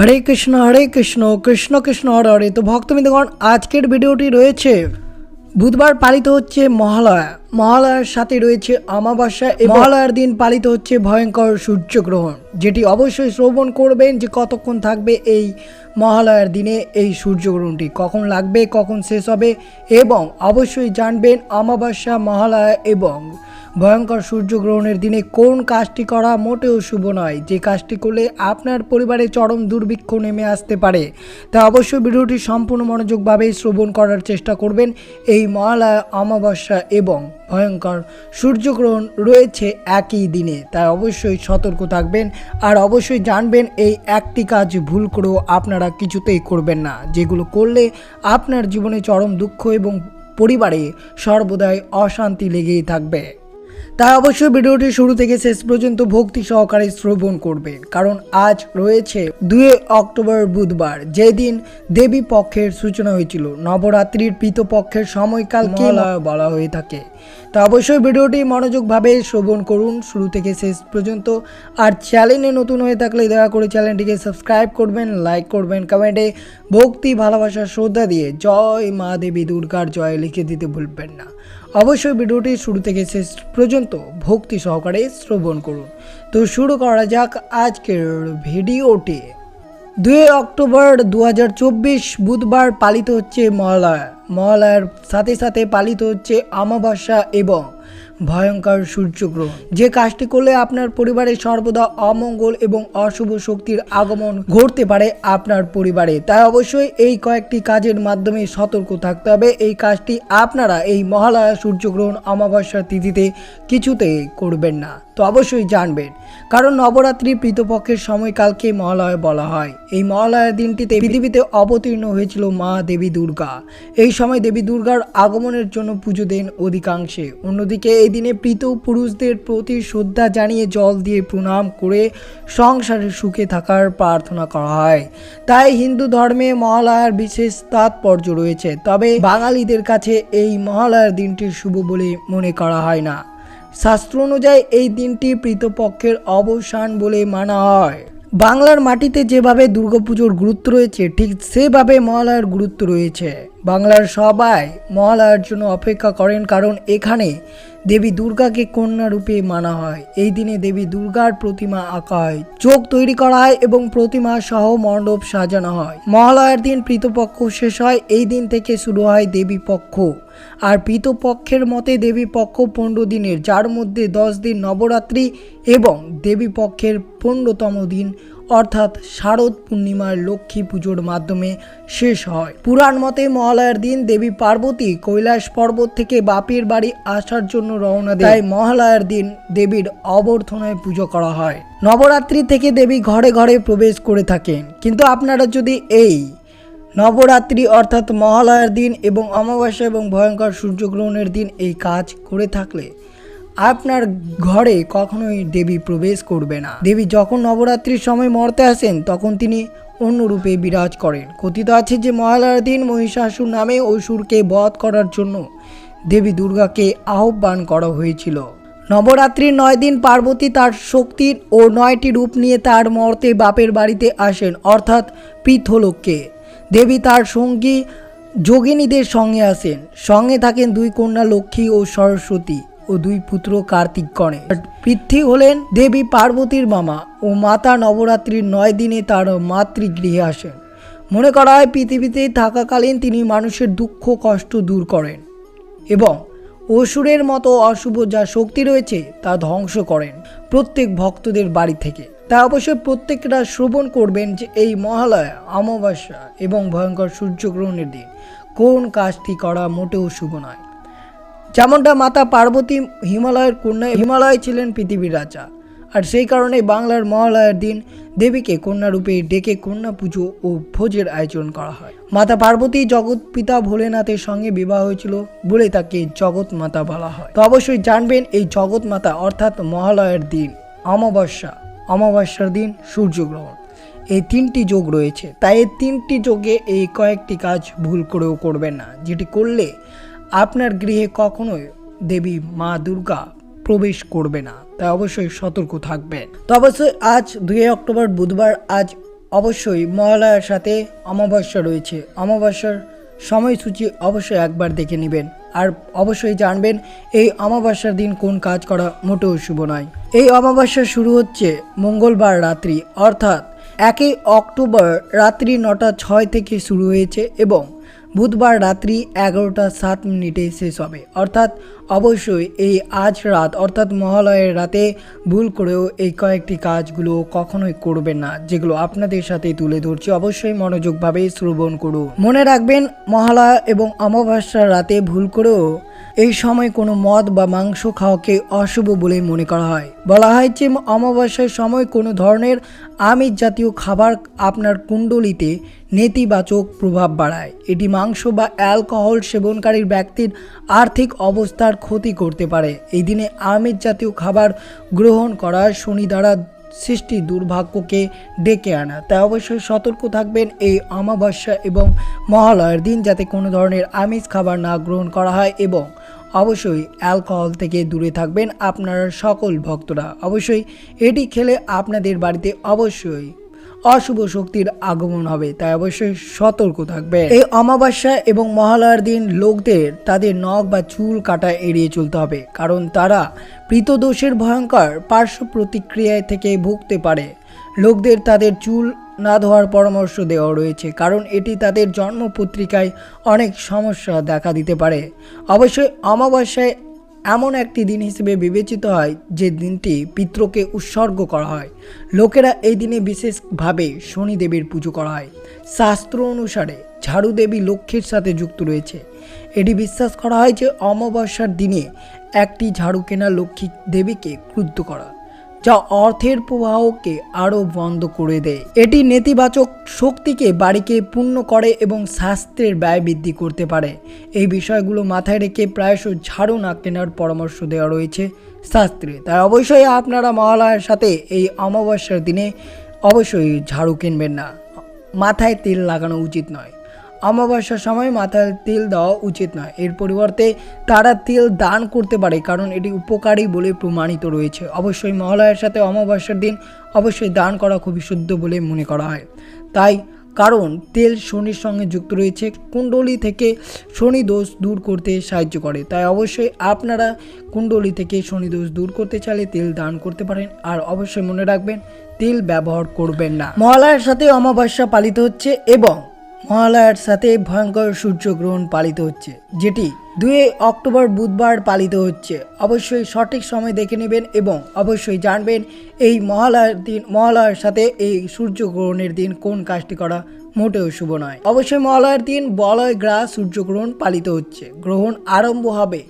হরে কৃষ্ণ হরে কৃষ্ণ কৃষ্ণ কৃষ্ণ, হরে হরে। তো ভক্তবৃন্দগণ, আজকের ভিডিওটি রয়েছে বুধবার পালিত হচ্ছে মহালয়া। মহালয়ার সাথে রয়েছে অমাবস্যা মহালয়ার দিন পালিত হচ্ছে ভয়ঙ্কর সূর্যগ্রহণ, যেটি অবশ্যই শ্রবণ করবেন যে কতক্ষণ থাকবে এই মহালয়ার দিনে এই সূর্যগ্রহণটি, কখন লাগবে, কখন শেষ হবে, এবং অবশ্যই জানবেন অমাবস্যা, মহালয়া এবং ভয়ঙ্কর সূর্যগ্রহণের দিনে কোন কাজটি করা মোটেও শুভ নয়। যে কাজটি করলে আপনার পরিবারে চরম দুর্ভিক্ষ নেমে আসতে পারে। তা অবশ্যই ভিডিওটি সম্পূর্ণ মনোযোগভাবে শ্রবণ করার চেষ্টা করবেন। এই মহালয়া, অমাবস্যা এবং ভয়ঙ্কর সূর্যগ্রহণ রয়েছে একই দিনে। তাই অবশ্যই সতর্ক থাকবেন আর অবশ্যই জানবেন এই একটি কাজ ভুল করেও আপনারা কিছুতেই করবেন না। যেগুলো করলে আপনার জীবনে চরম দুঃখ এবং পরিবারে সর্বদাই অশান্তি লেগেই থাকবে। তাই অবশ্যই ভিডিওটি শুরু থেকে শেষ পর্যন্ত ভক্তি সহকারে শ্রবণ করবেন কারণ আজ রয়েছে দুই অক্টোবর বুধবার যেদিন দেবী পক্ষের সূচনা হয়েছিল। নবরাত্রির পক্ষের সময়কালকে বলা হয়ে থাকে। তো অবশ্যই ভিডিওটি মনোযোগভাবে শ্রবণ করুন। শুরু থেকে শেষ পর্যন্ত আর চ্যানেলে নতুন হয়ে থাকলে দয়া করে চ্যানেলটিকে সাবস্ক্রাইব করবেন লাইক করবেন কমেন্টে ভক্তি ভালোবাসা শ্রদ্ধা দিয়ে জয় মা দেবী দুর্গার জয় লিখে দিতে ভুলবেন না। অবশ্যই ভিডিওটি শুরু থেকে শেষ পর্যন্ত ভক্তি সহকারে শ্রবণ করুন। তো শুরু করা যাক আজকের ভিডিওটি। দুই অক্টোবর দু হাজার চব্বিশ বুধবার পালিত হচ্ছে মহালয়া। মহালয়ার সাথে সাথে পালিত হচ্ছে অমাবস্যা এবং ভয়ঙ্কর সূর্যগ্রহণ। যে কাজটি করলে আপনার পরিবারে সর্বদা অমঙ্গল এবং অশুভ শক্তির আগমন ঘটতে পারে আপনার পরিবারে। তাই অবশ্যই এই কয়েকটি কাজের মাধ্যমে সতর্ক থাকতে হবে। এই কাজটি আপনারা এই মহালয়া সূর্যগ্রহণ অমাবস্যার তিথিতে কিছুতে করবেন না। তো অবশ্যই জানবেন। কারণ নবরাত্রি প্রীতপক্ষের সময়কালকে মহালয়া বলা হয়। এই মহালয়ার দিনটিতে পৃথিবীতে অবতীর্ণ হয়েছিল মা দেবী দুর্গা। এই সময় দেবী দুর্গার আগমনের জন্য পুজো দেন অধিকাংশে। অন্যদিকে এই দিনে প্রীত পুরুষদের প্রতি শ্রদ্ধা জানিয়ে জল দিয়ে প্রণাম করে সংসারে সুখে থাকার প্রার্থনা করা হয়। তাই হিন্দু ধর্মে মহালয়ার বিশেষ তাৎপর্য রয়েছে। তবে বাঙালিদের কাছে এই মহালয়ার দিনটি শুভ বলে মনে করা হয় না। শাস্ত্র অনুযায়ী এই দিনটি প্রীতপক্ষের অবসান বলে মানা হয়। বাংলার মাটিতে যেভাবে দুর্গাপুজোর গুরুত্ব রয়েছে, ঠিক সেভাবে মহালয়ার গুরুত্ব রয়েছে। বাংলার সবাই মহালয়ার জন্য অপেক্ষা করেন কারণ এখানে দেবী দুর্গাকে কন্যা রূপে মানা হয়। এই দিনে দেবী দুর্গার প্রতিমা আঁকা হয়। চোখ তৈরি করা হয় এবং প্রতিমা সহ মণ্ডপ সাজানো হয়। মহালয়ার দিন প্রীতপক্ষ শেষ হয়। এই দিন থেকে শুরু হয় দেবী পক্ষ। আর পিতপক্ষের মতে দেবী পক্ষ পনেরো দিনের, যার মধ্যে দশ দিন নবরাত্রি এবং দেবী পক্ষের পনেরোতম দিন অর্থাৎ শারদ পূর্ণিমার লক্ষ্মী পুজোর মাধ্যমে শেষ হয়। পুরাণ মতে মহালয়ার দিন দেবী পার্বতী কৈলাস পর্বত থেকে বাপের বাড়ি আসার জন্য রওনা দেয়। মহালয়ার দিন দেবীর অবর্থনায় পুজো করা হয়। নবরাত্রি থেকে দেবী ঘরে ঘরে প্রবেশ করে থাকেন। কিন্তু আপনারা যদি এই নবরাত্রি অর্থাৎ মহালয়ার দিন এবং অমাবস্যা এবং ভয়ঙ্কর সূর্যগ্রহণের দিন এই কাজ করে থাকলে আপনার ঘরে কখনোই দেবী প্রবেশ করবে না। দেবী যখন নবরাত্রির সময় মরতে আসেন, তখন তিনি অন্য রূপে বিরাজ করেন। কথিত আছে যে, মহালয়ার দিন মহিষাসুর নামে অসুরকে বধ করার জন্য দেবী দুর্গাকে আহ্বান করা হয়েছিল। নবরাত্রির নয় দিন পার্বতী তার শক্তির ও নয়টি রূপ নিয়ে তার মর্তে বাপের বাড়িতে আসেন, অর্থাৎ পৃথলোককে। দেবী তার সঙ্গী যোগিনীদের সঙ্গে আসেন। সঙ্গে থাকেন দুই কন্যা লক্ষ্মী ও সরস্বতী। ও দুই পুত্র কার্তিক গণেশ পৃথ্বী হলেন দেবী পার্বতীর মামা ও মাতা নবরাত্রির নয় দিনে তার মাতৃগৃহে আসেন। মনে করা হয় পৃথিবীতে থাকাকালীন তিনি মানুষের দুঃখ, কষ্ট দূর করেন এবং অসুরের মতো অশুভ যা শক্তি রয়েছে তা ধ্বংস করেন প্রত্যেক ভক্তদের বাড়ি থেকে। তা অবশ্যই প্রত্যেকটা শ্রবণ করবেন যে এই মহালয়া অমাবস্যা এবং ভয়ঙ্কর সূর্যগ্রহণের দিন। কোন কাজটি করা মোটেও শুভ নয়। যেমনটা মাতা পার্বতী হিমালয়ের কন্যা হিমালয় ছিলেন পৃথিবীর রাজা। আর সেই কারণে বাংলার মহালয়ার দিন দেবীকে কন্যা রূপে ডেকে কন্যা পুজো ও ভোজের আয়োজন করা হয়। মাতা পার্বতী জগৎ পিতা ভোলেনাথের সঙ্গে বিবাহ হয়েছিল বলে তাকে জগৎ মাতা বলা হয়। তো অবশ্যই জানবেন এই জগৎ মাতা অর্থাৎ মহালয়ার দিন, অমাবস্যা। অমাবস্যার দিন সূর্যগ্রহণ। এই তিনটি যোগ রয়েছে। তাই এই তিনটি যোগে এই কয়েকটি কাজ ভুল করেও করবেন না। যেটি করলে আপনার গৃহে কখনোই দেবী মা দুর্গা প্রবেশ করবে না, তাই অবশ্যই সতর্ক থাকবেন। তো অবশ্যই আজ দুই অক্টোবর বুধবার, আজ অবশ্যই মহালয়ার সাথে অমাবস্যা রয়েছে। অমাবস্যার সময়সূচি অবশ্যই একবার দেখে নেবেন। আর অবশ্যই জানবেন, এই অমাবস্যার দিন কোন কাজ করা মোটেও শুভ নয়। এই অমাবস্যা শুরু হচ্ছে মঙ্গলবার রাত্রি, অর্থাৎ একই অক্টোবর রাত্রি নটা ছয় থেকে শুরু হয়েছে এবং বুধবার রাত্রি এগারোটা সাত মিনিটে শেষ হবে। অর্থাৎ অবশ্যই এই আজ রাত, অর্থাৎ মহালয়ের রাতে ভুল করেও এই কয়েকটি কাজগুলো কখনোই করবেন না, যেগুলো আপনাদের সাথে তুলে ধরছি। অবশ্যই মনোযোগভাবে শ্রবণ করুন। মনে রাখবেন, মহালয়া এবং অমাবস্যার রাতে ভুল করেও এই সময় কোনো মদ বা মাংস খাওয়াকে অশুভ বলে মনে করা হয়। বলা হয় যে অমাবস্যার সময় কোনো ধরনের আমিষ জাতীয় খাবার আপনার কুণ্ডলিতে নেতিবাচক প্রভাব বাড়ায়। এটি মাংস বা অ্যালকোহল সেবনকারীর ব্যক্তির আর্থিক অবস্থার ক্ষতি করতে পারে। এই দিনে আমিষ জাতীয় খাবার গ্রহণ করা শনি দ্বারা সৃষ্টি দুর্ভাগ্যকে ডেকে আনা। তাই অবশ্যই সতর্ক থাকবেন এই অমাবস্যা এবং মহালয়ের দিন যাতে কোনো ধরনের আমিষ খাবার না গ্রহণ করা হয় এবং অবশ্যই অ্যালকোহল থেকে দূরে থাকবেন আপনার সকল ভক্তরা। অবশ্যই এটি খেলে আপনাদের বাড়িতে অবশ্যই অশুভ শক্তির আগমন হবে, তাই অবশ্যই সতর্ক থাকবে। এই অমাবস্যা এবং মহালয়ার দিন লোকদের তাদের নখ বা চুল কাটা এড়িয়ে চলতে হবে, কারণ তারা প্রীতদোষের ভয়ঙ্কর পার্শ্ব প্রতিক্রিয়ায় থেকে ভুগতে পারে। লোকদের তাদের চুল না ধোয়ার পরামর্শ দেওয়া রয়েছে, কারণ এটি তাদের জন্ম পত্রিকায় অনেক সমস্যা দেখা দিতে পারে। অবশ্যই অমাবস্যায় এমন একটি দিন হিসেবে বিবেচিত হয় যে দিনটি পিত্রকে উৎসর্গ করা হয়। লোকেরা এই দিনে বিশেষভাবে শনিদেবীর পুজো করা হয়। শাস্ত্র অনুসারে ঝাড়ু দেবী লক্ষ্মীর সাথে যুক্ত রয়েছে। এটি বিশ্বাস করা হয় যে অমাবস্যার দিনে একটি ঝাড়ু কেনা লক্ষ্মী দেবীকে ক্রুদ্ধ করা। যা অর্থের প্রবাহকে আরও বন্ধ করে দেয়। এটি নেতিবাচক শক্তিকে, বাড়িকে পূর্ণ করে এবং স্বাস্থ্যের ব্যয় বৃদ্ধি করতে পারে। এই বিষয়গুলো মাথায় রেখে প্রায়শ ঝাড়ু না কেনার পরামর্শ দেওয়া রয়েছে শাস্ত্রে। তাই অবশ্যই আপনারা মহালয়ার সাথে এই অমাবস্যার দিনে অবশ্যই ঝাড়ু কিনবেন না। মাথায় তেল লাগানো উচিত নয়। অমাবস্যার সময় মাথায় তেল দেওয়া উচিত নয়। এর পরিবর্তে তারা তেল দান করতে পারে, কারণ এটি উপকারী বলে প্রমাণিত রয়েছে। অবশ্যই মহালয়ার সাথে অমাবস্যার দিন অবশ্যই দান করা খুবই শুদ্ধ বলে মনে করা হয়। তাই কারণ তেল শনির সঙ্গে যুক্ত রয়েছে, কুণ্ডলি থেকে শনি দোষ দূর করতে সাহায্য করে। তাই অবশ্যই আপনারা কুণ্ডলি থেকে শনি দোষ দূর করতে চাইলে তেল দান করতে পারেন। আর অবশ্যই মনে রাখবেন, তেল ব্যবহার করবেন না। মহালয়ার সাথে অমাবস্যা পালিত হচ্ছে এবং মহালয়ার সাথে ভয়ঙ্কর সূর্যগ্রহণ পালিত হচ্ছে, যেটি দুই অক্টোবর বুধবার পালিত হচ্ছে। অবশ্যই সঠিক সময় দেখে নেবেন এবং অবশ্যই জানবেন এই মহালয়ার দিন মহালয়ার সাথে এই সূর্যগ্রহণের দিন কোন কাজটি করা মোটেও শুভ নয়। অবশ্যই মহালয়ার দিন বলয় গ্রাস সূর্যগ্রহণ পালিত হচ্ছে। গ্রহণ আরম্ভ হবে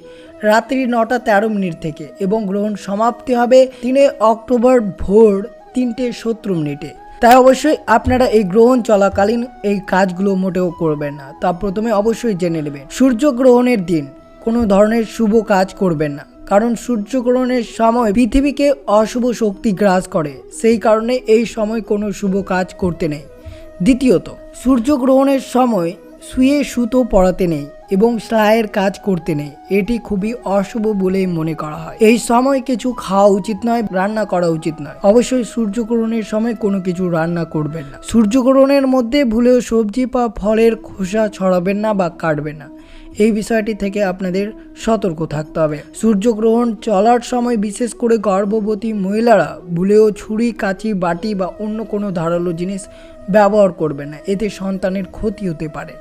রাত্রি নটা তেরো মিনিট থেকে এবং গ্রহণ সমাপ্তি হবে তিনে অক্টোবর ভোর তিনটে সত্তর মিনিটে। তাই অবশ্যই আপনারা এই গ্রহণ চলাকালীন এই কাজগুলো মোটেও করবেন না। তা প্রথমে অবশ্যই জেনে নেবেন। সূর্যগ্রহণের দিন কোনো ধরনের শুভ কাজ করবেন না। কারণ সূর্যগ্রহণের সময় পৃথিবীকে অশুভ শক্তি গ্রাস করে। সেই কারণে এই সময় কোনো শুভ কাজ করতে নেই। দ্বিতীয়ত, সূর্যগ্রহণের সময় শুয়ে সুতো পড়াতে নেই। এবং সেলাইয়ের কাজ করতে নেই। এটি খুবই অশুভ বলেই মনে করা হয়। এই সময় কিছু খাওয়া উচিত নয়, রান্না করা উচিত নয়। অবশ্যই সূর্যগ্রহণের সময় কোনো কিছু রান্না করবেন না। সূর্যগ্রহণের মধ্যে ভুলেও সবজি বা ফলের খোসা ছড়াবেন না বা কাটবেন না। এই বিষয়টি থেকে আপনাদের সতর্ক থাকতে হবে। সূর্যগ্রহণ চলার সময় বিশেষ করে গর্ভবতী মহিলারা ভুলেও ছুরি, কাঁচি, বাটি বা অন্য কোনো ধারালো জিনিস ব্যবহার করবে না। এতে সন্তানের ক্ষতি হতে পারে।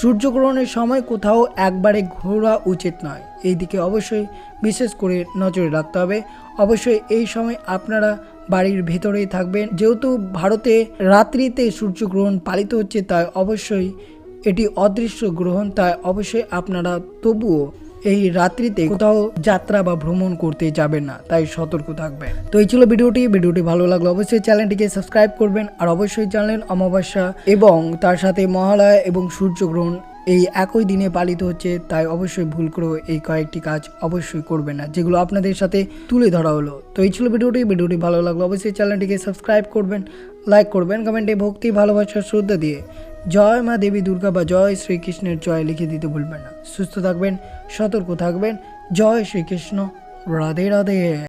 সূর্যগ্রহণের সময় কোথাও একবারে ঘোরা উচিত নয়। এই দিকে অবশ্যই বিশেষ করে নজরে রাখতে হবে। অবশ্যই এই সময় আপনারা বাড়ির ভেতরেই থাকবেন। যেহেতু ভারতে রাত্রিতে সূর্যগ্রহণ পালিত হচ্ছে, তাই অবশ্যই এটি অদৃশ্য গ্রহণ, তাই অবশ্যই আপনারা তবুও এই রাত্রিতে কোথাও যাত্রা বা ভ্রমণ করতে যাবেন না, তাই সতর্ক থাকবেন। তো এই ছিল ভিডিওটি ভিডিওটি ভালো লাগল অবশ্যই চ্যানেলটিকে সাবস্ক্রাইব করবেন, আর অবশ্যই জানলেন অমাবস্যা এবং তার সাথে মহালয়া এবং সূর্যগ্রহণ এই একই দিনে পালিত হচ্ছে, তাই অবশ্যই ভুল করেও এই কয়েকটি কাজ অবশ্যই করবেন না, যেগুলো আপনাদের সাথে তুলে ধরা হলো। তো এই ছিল ভিডিওটি ভিডিওটি ভালো লাগল অবশ্যই চ্যানেলটিকে সাবস্ক্রাইব করবেন, লাইক করবেন, কমেন্টে ভক্তি, ভালোবাসা, শ্রদ্ধা দিয়ে জয় মা দেবী দুর্গা বা জয় শ্রীকৃষ্ণের জয় লিখে দিতে ভুলবেন না। সুস্থ থাকবেন, সতর্ক থাকবেন। জয় শ্রীকৃষ্ণ। রাধে রাধে।